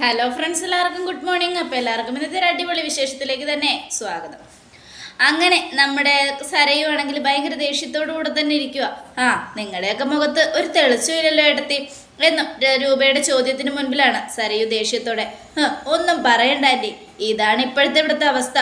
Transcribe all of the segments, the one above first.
Hello friends എല്ലാവർക്കും good morning അപ്പോൾ എല്ലാവർക്കും ഇന്നത്തെ ഒരു അടിപൊളി വിശേഷത്തിലേക്ക് തന്നെ സ്വാഗതം. അങ്ങനെ നമ്മുടെ സരയുവാണെങ്കിൽ ഭയങ്കര ദേഷ്യത്തോടു കൂടെ തന്നെ ഇരിക്കുക ആ നിങ്ങളുടെയൊക്കെ മുഖത്ത് ഒരു തെളിച്ചില്ലല്ലോ എടുത്തി എന്നും രൂപയുടെ ചോദ്യത്തിന് മുൻപിലാണ് സരയു ദേഷ്യത്തോടെ. ഒന്നും പറയണ്ട ഇതാണ് ഇപ്പോഴത്തെ ഇവിടുത്തെ അവസ്ഥ.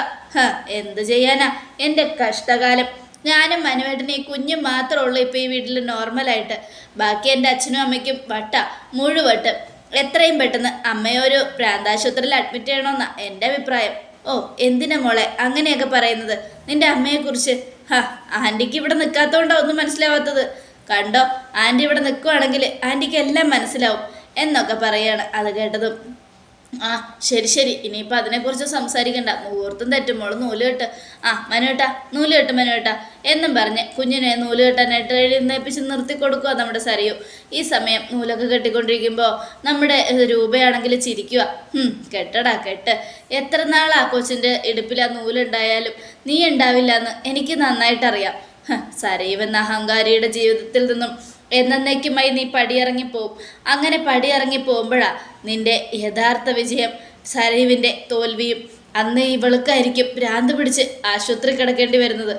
എന്ത് ചെയ്യാനാ? എന്റെ കഷ്ടകാലം. ഞാനും മനുവേട്ടനും ഈ കുഞ്ഞും മാത്രമേ ഉള്ളൂ ഇപ്പോൾ ഈ വീട്ടിൽ നോർമലായിട്ട് ബാക്കി എന്റെ അച്ഛനും അമ്മയ്ക്കും വട്ട മുഴുവട്ട്. എത്രയും പെട്ടെന്ന് അമ്മയെ ഒരു പ്രാന്താശുപത്രിയിൽ അഡ്മിറ്റ് ചെയ്യണമെന്ന എന്റെ അഭിപ്രായം. ഓ എന്തിനാ മോളെ? അങ്ങനെയൊക്കെ പറയുന്നത്. നിന്റെ അമ്മയെക്കുറിച്ച്? ഹാ ആന്റിക്ക് ഇവിടെ നിൽക്കാത്തതുകൊണ്ടോ ഒന്നും മനസ്സിലാവാത്തത്. കണ്ടോ ആന്റി ഇവിടെ നിൽക്കുവാണെങ്കിൽ ആന്റിക്ക് എല്ലാം മനസ്സിലാവും എന്നൊക്കെ പറയാണ് അത് കേട്ടതും. ആ ശരി ശരി. ഇനിയിപ്പോൾ അതിനെക്കുറിച്ച് സംസാരിക്കണ്ട. മുഹൂർത്തം തെറ്റുമ്പോൾ നൂൽ കെട്ട്. ആ മനുവേട്ട നൂൽ കെട്ട് മനുവേട്ട എന്നും പറഞ്ഞ് കുഞ്ഞിനെ നൂൽ കെട്ടാനായിട്ട് എഴുന്നേപ്പിച്ച് നിർത്തി കൊടുക്കുക നമ്മുടെ സരയു. ഈ സമയം നൂലൊക്കെ കെട്ടിക്കൊണ്ടിരിക്കുമ്പോൾ നമ്മുടെ രൂപയാണെങ്കിൽ ചിരിക്കുക "ഹും, കെട്ടടാ കെട്ട്. എത്ര നാളാ കൊച്ചിന്റെ ഇടുപ്പിൽ ആ നൂലുണ്ടായാലും നീ ഉണ്ടാവില്ല എന്ന് എനിക്ക് നന്നായിട്ടറിയാം. ഹ, സരയു എന്ന അഹങ്കാരിയുടെ ജീവിതത്തിൽ നിന്നും എന്നേക്കുമായി നീ പടിയിറങ്ങിപ്പോവും അങ്ങനെ പടിയിറങ്ങി പോകുമ്പോഴാ നിന്റെ യഥാർത്ഥ വിജയം. സരീവിന്റെ തോൽവിയും അന്ന് ഇവൾക്കായിരിക്കും ഭ്രാന്ത് പിടിച്ച് ആശുപത്രി കിടക്കേണ്ടി വരുന്നത്.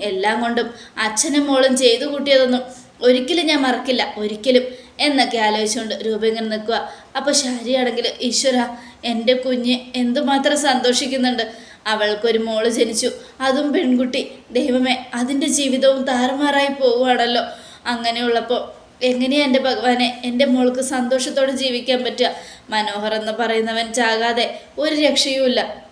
എല്ലാം കൊണ്ടും അച്ഛനും മോളും ചെയ്തു കൂട്ടിയതൊന്നും ഒരിക്കലും ഞാൻ മറക്കില്ല ഒരിക്കലും എന്നൊക്കെ ആലോചിച്ചുകൊണ്ട് രൂപ ഇങ്ങനെ നിൽക്കുക അപ്പോൾ ശാരിയാണെങ്കിൽ ഈശ്വര എന്റെ കുഞ്ഞ് എന്തുമാത്രം സന്തോഷിക്കുന്നുണ്ട്. അവൾക്കൊരു മോൾ ജനിച്ചു അതും പെൺകുട്ടി. ദൈവമേ അതിന്റെ ജീവിതവും താറുമാറായി പോവുകയാണല്ലോ. അങ്ങനെയുള്ളപ്പോൾ എങ്ങനെയാ എന്റെ ഭഗവാനെ എന്റെ മോൾക്ക് സന്തോഷത്തോടെ ജീവിക്കാൻ പറ്റുക? മനോഹർ എന്ന് പറയുന്നവൻ ചാകാതെ ഒരു രക്ഷയുമില്ല.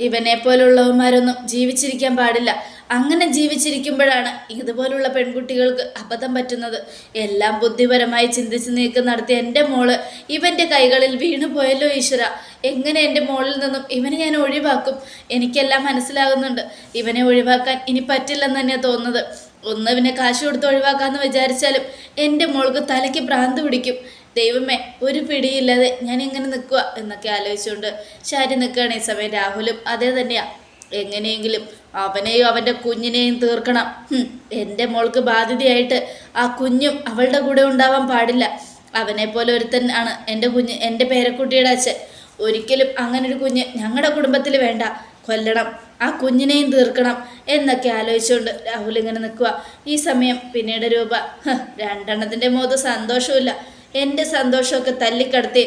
ഇവനെ പോലുള്ളവന്മാരൊന്നും ജീവിച്ചിരിക്കാൻ പാടില്ല. അങ്ങനെ ജീവിച്ചിരിക്കുമ്പോഴാണ് ഇതുപോലുള്ള പെൺകുട്ടികൾക്ക് അബദ്ധം പറ്റുന്നത്. എല്ലാം ബുദ്ധിപരമായി ചിന്തിച്ച് നീക്കം നടത്തിയ എന്റെ മോൾ ഇവന്റെ കൈകളിൽ വീണു പോയല്ലോ ഈശ്വര. എങ്ങനെ എന്റെ മോളിൽ നിന്നും ഇവനെ ഞാൻ ഒഴിവാക്കും? എനിക്കെല്ലാം മനസ്സിലാകുന്നുണ്ട്. ഇവനെ ഒഴിവാക്കാൻ ഇനി പറ്റില്ലെന്ന് തന്നെയാണ് തോന്നുന്നത്. ഒന്ന് പിന്നെ കാശ് കൊടുത്ത് ഒഴിവാക്കാമെന്ന് വിചാരിച്ചാലും എന്റെ മോൾക്ക് തലയ്ക്ക് ഭ്രാന്ത് പിടിക്കും. ദൈവമേ ഒരു പിടിയില്ലാതെ ഞാൻ ഇങ്ങനെ നിൽക്കുക എന്നൊക്കെ ആലോചിച്ചുകൊണ്ട് ശാരി നിൽക്കുകയാണ് ഈ സമയം രാഹുലും. അതേ തന്നെയാ. എങ്ങനെയെങ്കിലും അവനെയും അവന്റെ കുഞ്ഞിനെയും തീർക്കണം. എന്റെ മോൾക്ക് ബാധ്യതയായിട്ട് ആ കുഞ്ഞും അവളുടെ കൂടെ ഉണ്ടാവാൻ പാടില്ല. അവനെ പോലെ ഒരുത്തൻ ആണ് എന്റെ കുഞ്ഞ് എന്റെ പേരക്കുട്ടിയുടെ അച്ഛൻ. ഒരിക്കലും അങ്ങനൊരു കുഞ്ഞ് ഞങ്ങളുടെ കുടുംബത്തിൽ വേണ്ട. കൊല്ലണം. ആ കുഞ്ഞിനെയും തീർക്കണം. എന്നൊക്കെ ആലോചിച്ചുകൊണ്ട് രാഹുൽ ഇങ്ങനെ നിൽക്കുക. ഈ സമയം പിന്നീട് രൂപ "ഹ്, രണ്ടെണ്ണത്തിന്റെ മുഖത്ത് സന്തോഷമില്ല എന്റെ സന്തോഷമൊക്കെ തല്ലിക്കടത്തി.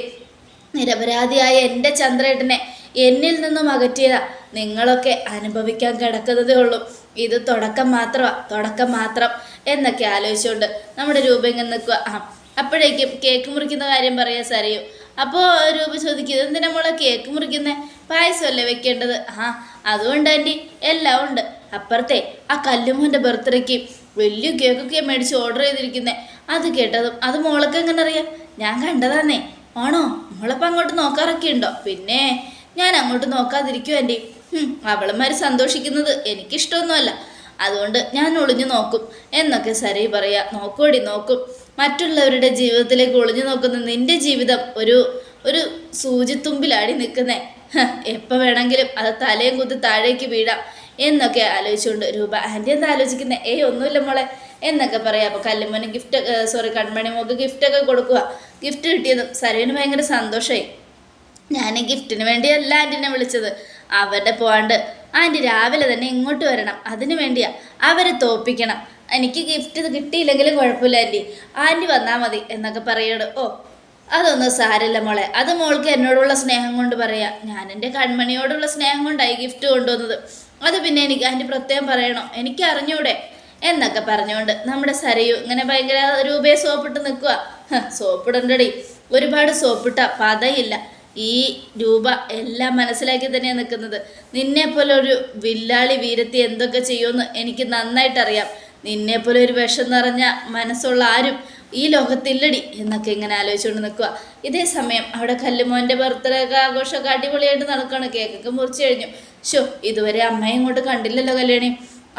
നിരപരാധിയായ എന്റെ ചന്ദ്രേട്ടനെ എന്നിൽ നിന്നും അകറ്റിയതാ. നിങ്ങളൊക്കെ അനുഭവിക്കാൻ കിടക്കുന്നതേ ഉള്ളൂ. ഇത് തുടക്കം മാത്രമാ തുടക്കം മാത്രം എന്നൊക്കെ ആലോചിച്ചുകൊണ്ട് നമ്മുടെ രൂപ ഇങ്ങനെ നിൽക്കുക. ആ അപ്പോഴേക്കും കേക്ക് മുറിക്കുന്ന കാര്യം പറയാൻ സരയു അപ്പോൾ രൂപ ചോദിക്കും എന്തിനാ മോളെ കേക്ക് മുറിക്കുന്നത് പായസമല്ലേ വെക്കേണ്ടത്? ആ അതുകൊണ്ട് ആന്റി എല്ലാം ഉണ്ട്. അപ്പുറത്തെ ആ കല്ലുമോന്റെ ബർത്ത്ഡേക്ക്. വലിയ കേക്കൊക്കെ മേടിച്ച് ഓർഡർ ചെയ്തിരിക്കുന്നത് അത് കേട്ടതും അത് മോളൊക്കെ എങ്ങനെ അറിയാം? ഞാൻ കണ്ടതാന്നേ. ആണോ? മോളപ്പം അങ്ങോട്ട് നോക്കാറൊക്കെ ഉണ്ടോ? പിന്നെ ഞാൻ അങ്ങോട്ട് നോക്കാതിരിക്കും എന്റെ. അവളന്മാർ സന്തോഷിക്കുന്നത് എനിക്കിഷ്ടമൊന്നുമല്ല. അതുകൊണ്ട് ഞാൻ ഒളിഞ്ഞു നോക്കും. എന്നൊക്കെ സരി പറയാ. നോക്കോടി നോക്കും. മറ്റുള്ളവരുടെ ജീവിതത്തിലേക്ക് ഒളിഞ്ഞു നോക്കുന്ന നിന്റെ ജീവിതം ഒരു ഒരു സൂചിത്തുമ്പിലാടി നിൽക്കുന്നേ. എപ്പോൾ വേണമെങ്കിലും അത് തലയും കുത്തി താഴേക്ക് വീഴാം. എന്നൊക്കെ ആലോചിച്ചുകൊണ്ട് രൂപ ആന്റി എന്താ ആലോചിക്കുന്നത് ഏയ് ഒന്നുമില്ല മോളെ എന്നൊക്കെ പറയാം. അപ്പോൾ കല്ലുമോന് ഗിഫ്റ്റ് സോറി കൺമണി മോക്ക് ഗിഫ്റ്റൊക്കെ കൊടുക്കുക ഗിഫ്റ്റ് കിട്ടിയതും സരവിന് ഭയങ്കര സന്തോഷമായി ഞാൻ ഗിഫ്റ്റിന് വേണ്ടിയല്ല ആന്റിനെ വിളിച്ചത്. അവരുടെ പോകാണ്ട് ആന്റി രാവിലെ തന്നെ ഇങ്ങോട്ട് വരണം. അതിനു വേണ്ടിയാ അവരെ തോപ്പിക്കണം. എനിക്ക് ഗിഫ്റ്റ് കിട്ടിയില്ലെങ്കിലും കുഴപ്പമില്ല ആന്റി ആന്റി വന്നാൽ മതി എന്നൊക്കെ പറയണം ഓ അതൊന്നും സാരമില്ല മോളെ. അത് മോൾക്ക് എന്നോടുള്ള സ്നേഹം കൊണ്ട് പറയാം. ഞാൻ എന്റെ കൺമണിയോടുള്ള സ്നേഹം കൊണ്ടായി ഗിഫ്റ്റ് കൊണ്ടുവന്നത്. അത് പിന്നെ എനിക്ക് ആന്റി പ്രത്യേകം പറയണോ. എനിക്ക് അറിഞ്ഞൂടെ എന്നൊക്കെ പറഞ്ഞുകൊണ്ട് നമ്മുടെ സരയു ഇങ്ങനെ ഭയങ്കര രൂപയെ സോപ്പിട്ട് നിൽക്കുക. സോപ്പിടണ്ടടി. ഒരുപാട് സോപ്പിട്ട പതയില്ല. ഈ രൂപ എല്ലാം മനസ്സിലാക്കി തന്നെയാണ് നിൽക്കുന്നത്. നിന്നെപ്പോലെ ഒരു വില്ലാളി വീരത്തി എന്തൊക്കെ ചെയ്യുമെന്ന് എനിക്ക് നന്നായിട്ടറിയാം. നിന്നെപ്പോലെ ഒരു വിഷം നിറഞ്ഞ മനസ്സുള്ള ആരും ഈ ലോകത്തില്ലടി എന്നൊക്കെ ഇങ്ങനെ ആലോചിച്ചുകൊണ്ട് നിൽക്കുക ഇതേ സമയം അവിടെ കല്ലുമോന്റെ ബർത്ത്ഡേക്ക് ആഘോഷമൊക്കെ അടിപൊളിയായിട്ട് നടക്കുകയാണ്. കേക്കൊക്കെ മുറിച്ച് കഴിഞ്ഞു. ഷോ ഇതുവരെ അമ്മയെ ഇങ്ങോട്ട് കണ്ടില്ലല്ലോ കല്യാണി.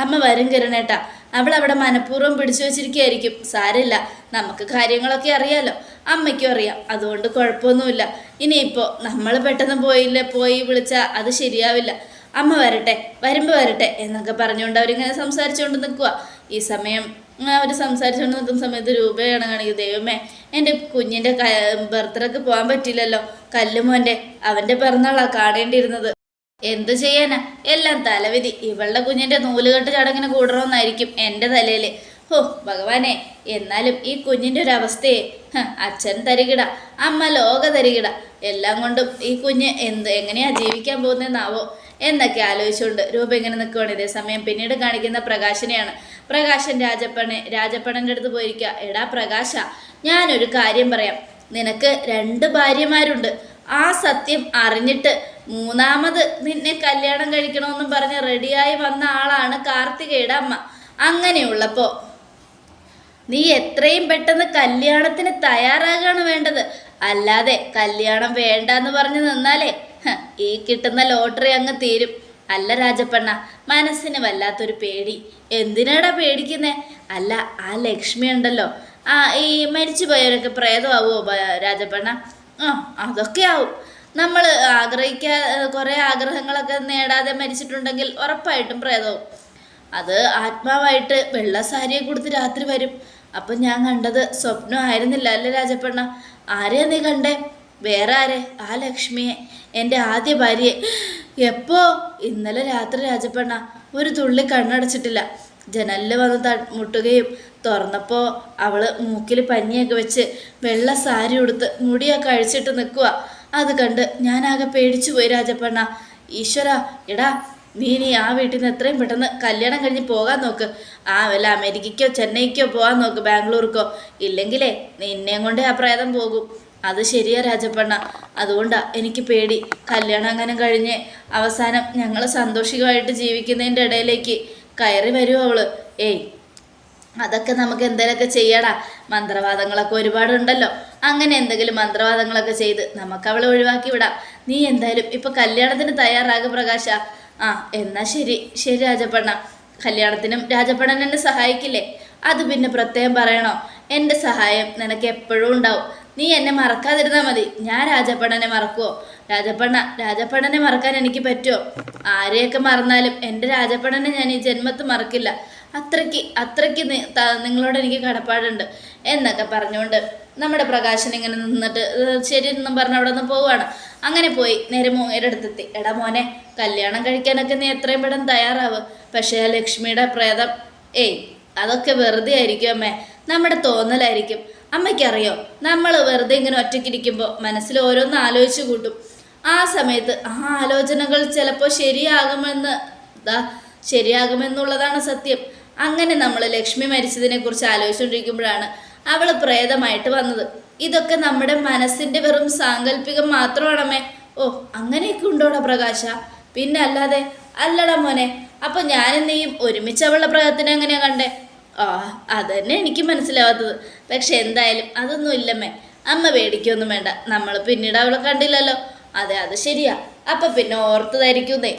അമ്മ വരും കിരണേട്ടാ. അവൾ അവിടെ മനഃപൂർവം പിടിച്ചു വെച്ചിരിക്കുകയായിരിക്കും. സാരമില്ല നമുക്ക് കാര്യങ്ങളൊക്കെ അറിയാലോ. അമ്മയ്ക്കും അറിയാം അതുകൊണ്ട് കുഴപ്പമൊന്നുമില്ല. ഇനിയിപ്പോൾ നമ്മൾ പെട്ടെന്ന് പോയില്ല പോയി വിളിച്ചാൽ അത് ശരിയാവില്ല. അമ്മ വരട്ടെ വരുമ്പോൾ വരട്ടെ എന്നൊക്കെ പറഞ്ഞുകൊണ്ട് അവരിങ്ങനെ സംസാരിച്ചുകൊണ്ട് നിൽക്കുക ഈ സമയം അവർ സംസാരിച്ചുകൊണ്ട് നിൽക്കുന്ന സമയത്ത് രൂപയാണ് കാണിക്കുന്നത്. ദൈവമേ എന്റെ കുഞ്ഞിന്റെ ബർത്ത്ഡേക്ക് പോകാൻ പറ്റില്ലല്ലോ. കല്ലുമോന്റെ അവന്റെ പിറന്നാളാ കാണേണ്ടിയിരുന്നത്. എന്ത് ചെയ്യാനാ? എല്ലാം തലവിധി. ഇവളുടെ കുഞ്ഞിന്റെ നൂലുകെട്ട് ചടങ്ങിന് കൂടണമെന്നായിരിക്കും എന്റെ തലയിൽ ഹോ ഭഗവാനെ എന്നാലും ഈ കുഞ്ഞിന്റെ ഒരു അവസ്ഥയെ അച്ഛൻ തരികിട അമ്മ ലോക തരികിട. എല്ലാം കൊണ്ടും ഈ കുഞ്ഞ് എന്ത് എങ്ങനെയാ ജീവിക്കാൻ പോകുന്നതെന്നാവോ എന്നൊക്കെ ആലോചിച്ചുകൊണ്ട് രൂപ ഇങ്ങനെ നിൽക്കുവാണ് ഇതേ സമയം. പിന്നീട് കാണിക്കുന്ന പ്രകാശനെയാണ്. പ്രകാശൻ രാജപ്പണെ രാജപ്പണന്റെ അടുത്ത് പോയിരിക്കുക. എടാ പ്രകാശ ഞാനൊരു കാര്യം പറയാം. നിനക്ക് രണ്ട് ഭാര്യമാരുണ്ട്. ആ സത്യം അറിഞ്ഞിട്ട് മൂന്നാമത് നിന്നെ കല്യാണം കഴിക്കണമെന്നും പറഞ്ഞ് റെഡിയായി വന്ന ആളാണ് കാർത്തികയുടെ അമ്മ. അങ്ങനെയുള്ളപ്പോൾ നീ എത്രയും പെട്ടെന്ന് കല്യാണത്തിന് തയ്യാറാകാണ് വേണ്ടത്. അല്ലാതെ കല്യാണം വേണ്ട എന്ന് പറഞ്ഞ് നിന്നാലേ ഈ കിട്ടുന്ന ലോട്ടറി അങ്ങ് തീരും. അല്ല രാജപ്പണ്ണ മനസ്സിന് വല്ലാത്തൊരു പേടി. എന്തിനാടാ പേടിക്കുന്നേ? അല്ല ആ ലക്ഷ്മി ഉണ്ടല്ലോ. ആ ഈ മരിച്ചു പോയവരൊക്കെ പ്രേതമാവോ രാജപ്പണ്ണ? ആ അതൊക്കെ ആവും. നമ്മൾ ആഗ്രഹിക്കാ കുറേ ആഗ്രഹങ്ങളൊക്കെ നേടാതെ മരിച്ചിട്ടുണ്ടെങ്കിൽ ഉറപ്പായിട്ടും പ്രേതവും. അത് ആത്മാവായിട്ട് വെള്ള സാരിയെ കൊടുത്ത് രാത്രി വരും. അപ്പം ഞാൻ കണ്ടത് സ്വപ്നം ആയിരുന്നില്ല അല്ലേ രാജപ്പണ്ണ? ആരെയാ നീ കണ്ടേ? വേറെ ആരെ? ആ ലക്ഷ്മിയെ. എന്റെ ആദ്യ ഭാര്യയെ. എപ്പോ? ഇന്നലെ രാത്രി രാജപ്പണ്ണ ഒരു തുള്ളി കണ്ണടച്ചിട്ടില്ല. ജനലിൽ വന്ന് ത മുട്ടുകയും തുറന്നപ്പോൾ അവൾ മൂക്കിൽ പഞ്ഞിയൊക്കെ വെച്ച് വെള്ള സാരി ഉടുത്ത് മുടിയൊക്കെ അഴിച്ചിട്ട് നിൽക്കുക അത് കണ്ട് ഞാനാകെ പേടിച്ചു പോയി രാജപ്പണ്ണ. ഈശ്വര എടാ നീ ഇനി ആ വീട്ടിൽ നിന്ന് എത്രയും പെട്ടെന്ന് കല്യാണം കഴിഞ്ഞ് പോകാൻ നോക്ക്. ആ വല്ല അമേരിക്കയ്ക്കോ ചെന്നൈക്കോ പോകാൻ നോക്ക് ബാംഗ്ലൂർക്കോ. ഇല്ലെങ്കിലേ നിന്നെയും കൊണ്ടേ ആ പ്രേതം പോകും. അത് ശരിയാ രാജപ്പണ്ണ. അതുകൊണ്ടാ എനിക്ക് പേടി. കല്യാണം അങ്ങനെ കഴിഞ്ഞ് അവസാനം ഞങ്ങൾ സന്തോഷികമായിട്ട് ജീവിക്കുന്നതിന്റെ ഇടയിലേക്ക് കയറി വരൂ അവൾ. ഏയ് അതൊക്കെ നമുക്ക് എന്തെങ്കിലുമൊക്കെ ചെയ്യടാ. മന്ത്രവാദങ്ങളൊക്കെ ഒരുപാടുണ്ടല്ലോ. അങ്ങനെ എന്തെങ്കിലും മന്ത്രവാദങ്ങളൊക്കെ ചെയ്ത് നമുക്ക് അവളെ ഒഴിവാക്കി വിടാം. നീ എന്തായാലും ഇപ്പൊ കല്യാണത്തിന് തയ്യാറാകും പ്രകാശ. ആ എന്നാ ശരി. ശരി രാജപ്പണ്ണ. കല്യാണത്തിനും രാജപ്പണ്ണൻ എന്നെ സഹായിക്കില്ലേ? അത് പിന്നെ പ്രത്യേകം പറയണോ? എന്റെ സഹായം നിനക്ക് എപ്പോഴും ഉണ്ടാവും. നീ എന്നെ മറക്കാതിരുന്നാൽ മതി. ഞാൻ രാജപ്പണ്ണനെ മറക്കുവോ? രാജപ്പണ്ണ രാജപ്പണ്ണനെ മറക്കാൻ എനിക്ക് പറ്റുമോ ആരെയൊക്കെ മറന്നാലും എന്റെ രാജപ്പണ്ണനെ ഞാൻ ഈ ജന്മത്ത് മറക്കില്ല. അത്രയ്ക്ക് അത്രയ്ക്ക് നിങ്ങളോട് എനിക്ക് കടപ്പാടുണ്ട് എന്നൊക്കെ പറഞ്ഞുകൊണ്ട് നമ്മുടെ പ്രകാശൻ ഇങ്ങനെ നിന്നിട്ട് ശരി എന്നും പറഞ്ഞ് അവിടെ നിന്ന് പോവുകയാണ്. അങ്ങനെ പോയി നേരെ മോയുടെ അടുത്തെത്തി. എടാ മോനെ കല്യാണം കഴിക്കാനൊക്കെ നീ എത്രയും പെട്ടെന്ന് തയ്യാറാവ്. പക്ഷേ ആ ലക്ഷ്മിയുടെ പ്രേതം ഏയ് അതൊക്കെ വെറുതെ ആയിരിക്കും അമ്മേ. നമ്മുടെ തോന്നലായിരിക്കും. അമ്മയ്ക്കറിയോ നമ്മൾ വെറുതെ ഇങ്ങനെ ഒറ്റയ്ക്കിരിക്കുമ്പോൾ മനസ്സിൽ ഓരോന്ന് ആലോചിച്ച് കൂട്ടും. ആ സമയത്ത് ആ ആലോചനകൾ ചിലപ്പോൾ ശരിയാകുമെന്ന് ദാ ശരിയാകുമെന്നുള്ളതാണ് സത്യം. അങ്ങനെ നമ്മൾ ലക്ഷ്മി മരിച്ചതിനെക്കുറിച്ച് ആലോചിച്ചുകൊണ്ടിരിക്കുമ്പോഴാണ് അവൾ പ്രേതമായിട്ട് വന്നത്. ഇതൊക്കെ നമ്മുടെ മനസ്സിന്റെ വെറും സാങ്കല്പികം മാത്രമാണമ്മേ. ഓ അങ്ങനെയൊക്കെ ഉണ്ടോടാ പ്രകാശ? പിന്നെ അല്ലാതെ അല്ലടാ മോനെ അപ്പൊ ഞാനും നീയും ഒരുമിച്ച് അവളുടെ പ്രേതത്തിനെ എങ്ങനെയാ കണ്ടേ? ആ അതന്നെ എനിക്ക് മനസ്സിലാവാത്തത്. പക്ഷെ എന്തായാലും അതൊന്നും ഇല്ലമ്മേ. അമ്മ പേടിക്കൊന്നും വേണ്ട. നമ്മൾ പിന്നീട് അവളെ കണ്ടില്ലല്ലോ. അതെ അത് ശരിയാ. അപ്പൊ പിന്നെ ഓർത്തതായിരിക്കുന്നേ.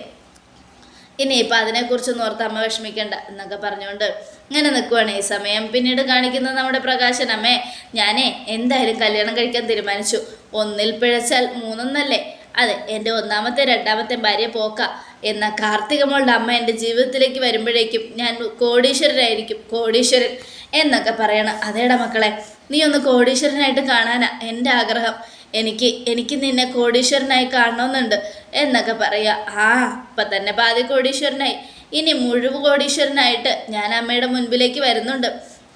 ഇനിയിപ്പോൾ അതിനെക്കുറിച്ചൊന്നും ഓർത്ത് അമ്മ വിഷമിക്കണ്ട എന്നൊക്കെ പറഞ്ഞുകൊണ്ട് ഇങ്ങനെ നിൽക്കുവാണ് ഈ സമയം. പിന്നീട് കാണിക്കുന്നത് നമ്മുടെ പ്രകാശൻ അമ്മേ. ഞാനേ എന്തായാലും കല്യാണം കഴിക്കാൻ തീരുമാനിച്ചു. ഒന്നിൽ പിഴച്ചാൽ മൂന്നൊന്നല്ലേ? അതെ എന്റെ ഒന്നാമത്തെ രണ്ടാമത്തെ ഭാര്യ പോക്ക. എന്നാൽ കാർത്തികമോളുടെ അമ്മ എന്റെ ജീവിതത്തിലേക്ക് വരുമ്പോഴേക്കും ഞാൻ കോടീശ്വരനായിരിക്കും. കോടീശ്വരൻ എന്നൊക്കെ പറയണം. അതേടാ മക്കളെ നീ ഒന്ന് കോടീശ്വരനായിട്ട് കാണാനാ എന്റെ ആഗ്രഹം. എനിക്ക് എനിക്ക് നിന്നെ കോടീശ്വരനായി കാണണമെന്നുണ്ട് എന്നൊക്കെ പറയുക ആ ഇപ്പം തന്നെ പാതി കോടീശ്വരനായി. ഇനി മുഴുവൻ കോടീശ്വരനായിട്ട് ഞാൻ അമ്മയുടെ മുൻപിലേക്ക് വരുന്നുണ്ട്.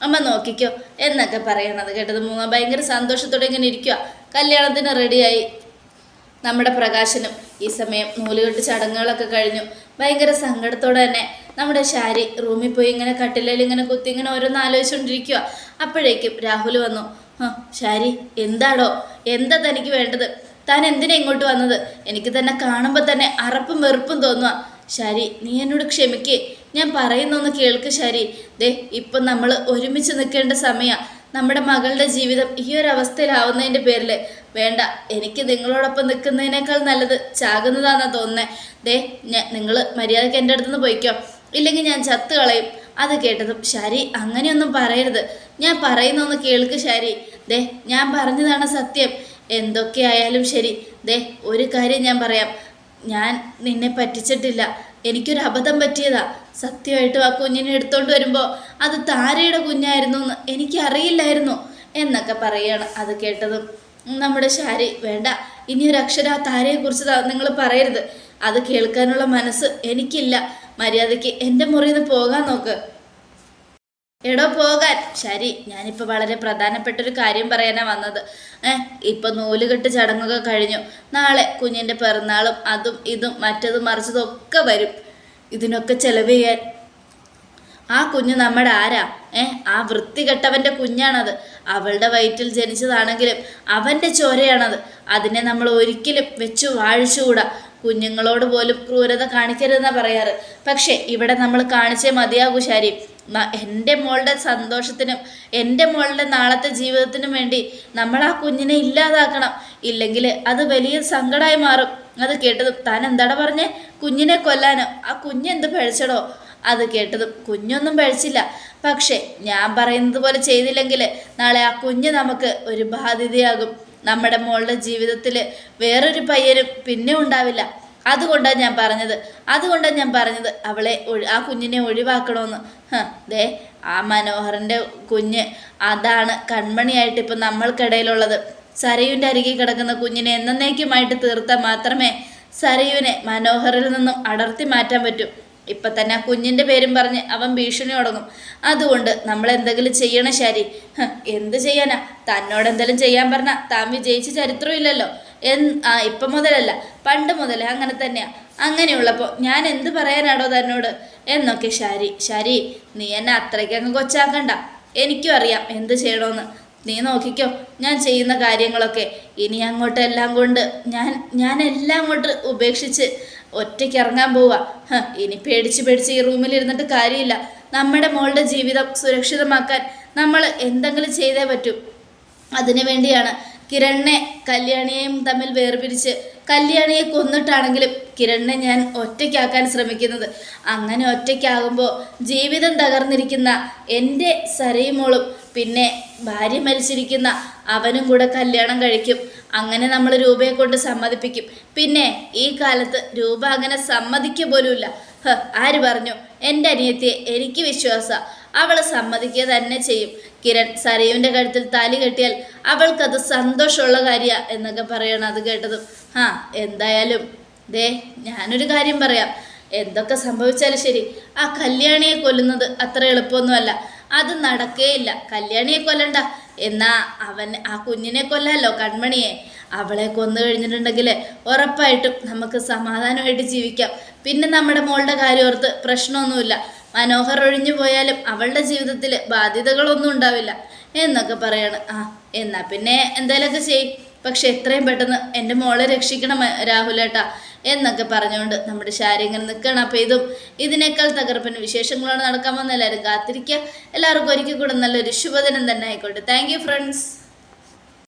അമ്മ നോക്കിക്കോ എന്നൊക്കെ പറയണത് കേട്ടത് മൂന്ന് ഭയങ്കര സന്തോഷത്തോടെ ഇങ്ങനെ ഇരിക്കുക കല്യാണത്തിന് റെഡിയായി നമ്മുടെ പ്രകാശനും ഈ സമയം നൂലുകെട്ട് ചടങ്ങുകളൊക്കെ കഴിഞ്ഞു. ഭയങ്കര സങ്കടത്തോടെ തന്നെ നമ്മുടെ ശാരി റൂമിൽ പോയി ഇങ്ങനെ കട്ടിലയിൽ ഇങ്ങനെ കുത്തി ഇങ്ങനെ ഓരോന്ന് ആലോചിച്ചുകൊണ്ടിരിക്കുക അപ്പോഴേക്കും രാഹുൽ വന്നു ശാരി എന്താടോ? എന്താ തനിക്ക് വേണ്ടത്? താൻ എന്തിനാ ഇങ്ങോട്ട് വന്നത്? എനിക്ക് തന്നെ കാണുമ്പോൾ തന്നെ അറപ്പും വെറുപ്പും തോന്നുക ശരി നീ എന്നോട് ക്ഷമിക്കേ. ഞാൻ പറയുന്നൊന്ന് കേൾക്ക് ശരി. ദേ ഇപ്പം നമ്മൾ ഒരുമിച്ച് നിൽക്കേണ്ട സമയമാണ് നമ്മുടെ മകളുടെ ജീവിതം ഈ ഒരു അവസ്ഥയിലാവുന്നതിന്റെ പേരിൽ വേണ്ട എനിക്ക് നിങ്ങളോടൊപ്പം നിൽക്കുന്നതിനേക്കാൾ നല്ലത് ചാകുന്നതാണെന്നാണ് തോന്നുന്നത് ദേ ഞാൻ നിങ്ങൾ മര്യാദയ്ക്ക് എന്റെ അടുത്തുനിന്ന് പോയിക്കോ. ഇല്ലെങ്കിൽ ഞാൻ ചത്ത് കളയും. അത് കേട്ടതും ശരി അങ്ങനെയൊന്നും പറയരുത്. ഞാൻ പറയുന്നൊന്ന് കേൾക്ക് ശരി. ദേ ഞാൻ പറഞ്ഞതാണ് സത്യം. എന്തൊക്കെയായാലും ശരി. ദേ ഒരു കാര്യം ഞാൻ പറയാം. ഞാൻ നിന്നെ പറ്റിച്ചിട്ടില്ല. എനിക്കൊരു അബദ്ധം പറ്റിയതാ. സത്യമായിട്ടും ആ കുഞ്ഞിനെ എടുത്തോണ്ട് വരുമ്പോൾ അത് താരയുടെ കുഞ്ഞായിരുന്നു എന്ന് എനിക്കറിയില്ലായിരുന്നു എന്നൊക്കെ പറയാണ് അത് കേട്ടതും. നമ്മുടെ ശാരി വേണ്ട ഇനി ഒരു അക്ഷര താരയെക്കുറിച്ച് നിങ്ങൾ പറയരുത്. അത് കേൾക്കാനുള്ള മനസ്സ് എനിക്കില്ല. മര്യാദയ്ക്ക് എന്റെ മുറിയിൽ നിന്ന് പോകാൻ നോക്ക്. എടോ പോകാൻ. ശരി ഞാനിപ്പോൾ വളരെ പ്രധാനപ്പെട്ട ഒരു കാര്യം പറയാനാ വന്നത്. ഏഹ് ഇപ്പൊ നൂലുകെട്ട് ചടങ്ങൊക്കെ കഴിഞ്ഞു. നാളെ കുഞ്ഞിന്റെ പിറന്നാളും അതും ഇതും മറ്റതും മറിച്ചതും ഒക്കെ വരും. ഇതിനൊക്കെ ചെലവ് ചെയ്യാൻ. ആ കുഞ്ഞ് നമ്മുടെ ആരാ? ഏ ആ വൃത്തികെട്ടവന്റെ കുഞ്ഞാണത്. അവളുടെ വയറ്റിൽ ജനിച്ചതാണെങ്കിലും അവന്റെ ചോരയാണത്. അതിനെ നമ്മൾ ഒരിക്കലും വെച്ചു വാഴിച്ചുകൂടാ. കുഞ്ഞുങ്ങളോട് പോലും ക്രൂരത കാണിക്കരുതെന്നാ പറയാറ്. പക്ഷേ ഇവിടെ നമ്മൾ കാണിച്ചേ മതിയാകൂ ശാരി. എന്റെ മോളുടെ സന്തോഷത്തിനും എന്റെ മോളുടെ നാളത്തെ ജീവിതത്തിനും വേണ്ടി നമ്മൾ ആ കുഞ്ഞിനെ ഇല്ലാതാക്കണം. ഇല്ലെങ്കിൽ അത് വലിയ സങ്കടമായി മാറും. അത് കേട്ടതും താൻ എന്താടാ പറഞ്ഞേ? കുഞ്ഞിനെ കൊല്ലാനോ? ആ കുഞ്ഞെന്ത് പഴിച്ചടോ അത് കേട്ടതും കുഞ്ഞൊന്നും പഴിച്ചില്ല പക്ഷേ ഞാൻ പറയുന്നത് പോലെ ചെയ്തില്ലെങ്കിൽ നാളെ ആ കുഞ്ഞ് നമുക്ക് ഒരു ബാധ്യതയാകും. നമ്മുടെ മോളുടെ ജീവിതത്തിൽ വേറൊരു പയ്യനും പിന്നെ ഉണ്ടാവില്ല. അതുകൊണ്ടാണ് ഞാൻ പറഞ്ഞത് അതുകൊണ്ടാണ് ഞാൻ പറഞ്ഞത് അവളെ ആ കുഞ്ഞിനെ ഒഴിവാക്കണമെന്ന് ദേ ആ മനോഹറിന്റെ കുഞ്ഞ് അതാണ് കൺമണിയായിട്ട് ഇപ്പം നമ്മൾക്കിടയിലുള്ളത്. സരയുവിന്റെ അരികിൽ കിടക്കുന്ന കുഞ്ഞിനെ എന്നേക്കുമായിട്ട് തീർത്താൽ മാത്രമേ സരയുവിനെ മനോഹറിൽ നിന്നും അടർത്തി മാറ്റാൻ പറ്റൂ. ഇപ്പം തന്നെ ആ കുഞ്ഞിന്റെ പേരും പറഞ്ഞ് അവൻ ഭീഷണി തുടങ്ങും. അതുകൊണ്ട് നമ്മൾ എന്തെങ്കിലും ചെയ്യണം ശരി. എന്ത് ചെയ്യാനാ? തന്നോട് എന്തെങ്കിലും ചെയ്യാൻ പറഞ്ഞാൽ താൻ വിജയിച്ച ചരിത്രമില്ലല്ലോ എൻ ആ ഇപ്പം മുതലല്ല പണ്ട് മുതൽ അങ്ങനെ തന്നെയാണ് അങ്ങനെയുള്ളപ്പോൾ ഞാൻ എന്ത് പറയാനാടോ തന്നോട്? എന്നൊക്കെ ശരി ശരി നീ എന്നെ അത്രയ്ക്ക് അങ്ങ് കൊച്ചാക്കണ്ട. എനിക്കും അറിയാം എന്ത് ചെയ്യണമെന്ന് നീ നോക്കിക്കോ ഞാൻ ചെയ്യുന്ന കാര്യങ്ങളൊക്കെ ഇനി അങ്ങോട്ട് എല്ലാം കൊണ്ട് ഞാൻ ഞാൻ എല്ലാം അങ്ങോട്ട് ഉപേക്ഷിച്ച് ഒറ്റയ്ക്ക് ഇറങ്ങാൻ പോവാ. ഇനി പേടിച്ച് പേടിച്ച് ഈ റൂമിൽ ഇരുന്നിട്ട് കാര്യമില്ല. നമ്മുടെ മോളുടെ ജീവിതം സുരക്ഷിതമാക്കാൻ നമ്മൾ എന്തെങ്കിലും ചെയ്തേ പറ്റൂ. അതിനു വേണ്ടിയാണ് കിരണിനെ കല്യാണിയെയും തമ്മിൽ വേർപിരിച്ച് കല്യാണിയെ കൊന്നിട്ടാണെങ്കിലും കിരണിനെ ഞാൻ ഒറ്റയ്ക്കാക്കാൻ ശ്രമിക്കുന്നത്. അങ്ങനെ ഒറ്റയ്ക്കാകുമ്പോൾ ജീവിതം തകർന്നിരിക്കുന്ന എന്റെ സരയുമോളും പിന്നെ ഭാര്യ മരിച്ചിരിക്കുന്ന അവനും കൂടെ കല്യാണം കഴിക്കും. അങ്ങനെ നമ്മൾ രൂപയെ കൊണ്ട് സമ്മതിപ്പിക്കും. പിന്നെ ഈ കാലത്ത് രൂപ അങ്ങനെ സമ്മതിക്കുക പോലുമില്ല. ആര് പറഞ്ഞു? എന്റെ അനിയത്തിയെ എനിക്ക് വിശ്വാസ. അവൾ സമ്മതിക്കുക തന്നെ ചെയ്യും. കിരൺ സരയുവിന്റെ കഴുത്തിൽ താലി കെട്ടിയാൽ അവൾക്കത് സന്തോഷമുള്ള കാര്യ എന്നൊക്കെ പറയണം അത് കേട്ടതും. ആ എന്തായാലും. ദേ ഞാനൊരു കാര്യം പറയാം. എന്തൊക്കെ സംഭവിച്ചാലും ശരി. ആ കല്യാണിയെ കൊല്ലുന്നത് അത്ര എളുപ്പമൊന്നുമല്ല. അത് നടക്കേയില്ല. കല്യാണിയെ കൊല്ലണ്ട. എന്നാ അവൻ ആ കുഞ്ഞിനെ കൊല്ലാലോ കൺമണിയെ? അവളെ കൊന്നു കഴിഞ്ഞിട്ടുണ്ടെങ്കിൽ ഉറപ്പായിട്ടും നമുക്ക് സമാധാനമായിട്ട് ജീവിക്കാം. പിന്നെ നമ്മുടെ മോളുടെ കാര്യം ഓർത്ത് പ്രശ്നമൊന്നുമില്ല. മനോഹർ ഒഴിഞ്ഞു പോയാലും അവളുടെ ജീവിതത്തിൽ ബാധ്യതകളൊന്നും ഉണ്ടാവില്ല എന്നൊക്കെ പറയാണ്. ആ എന്നാ പിന്നെ എന്തായാലൊക്കെ ചെയ്യും പക്ഷെ എത്രയും പെട്ടെന്ന് എന്റെ മോളെ രക്ഷിക്കണം രാഹുലേട്ടാ എന്നൊക്കെ പറഞ്ഞുകൊണ്ട് നമ്മുടെ ശാരി ഇങ്ങനെ നിൽക്കണം അപ്പോൾ ഇതും ഇതിനേക്കാൾ തകർപ്പൻ വിശേഷങ്ങളാണ് നടക്കാൻ വന്ന എല്ലാവരും കാത്തിരിക്കുക. എല്ലാവർക്കും ഒരിക്കൽ കൂടെ നല്ലൊരു ശുഭദിനം തന്നെ ആയിക്കോട്ടെ. Thank friends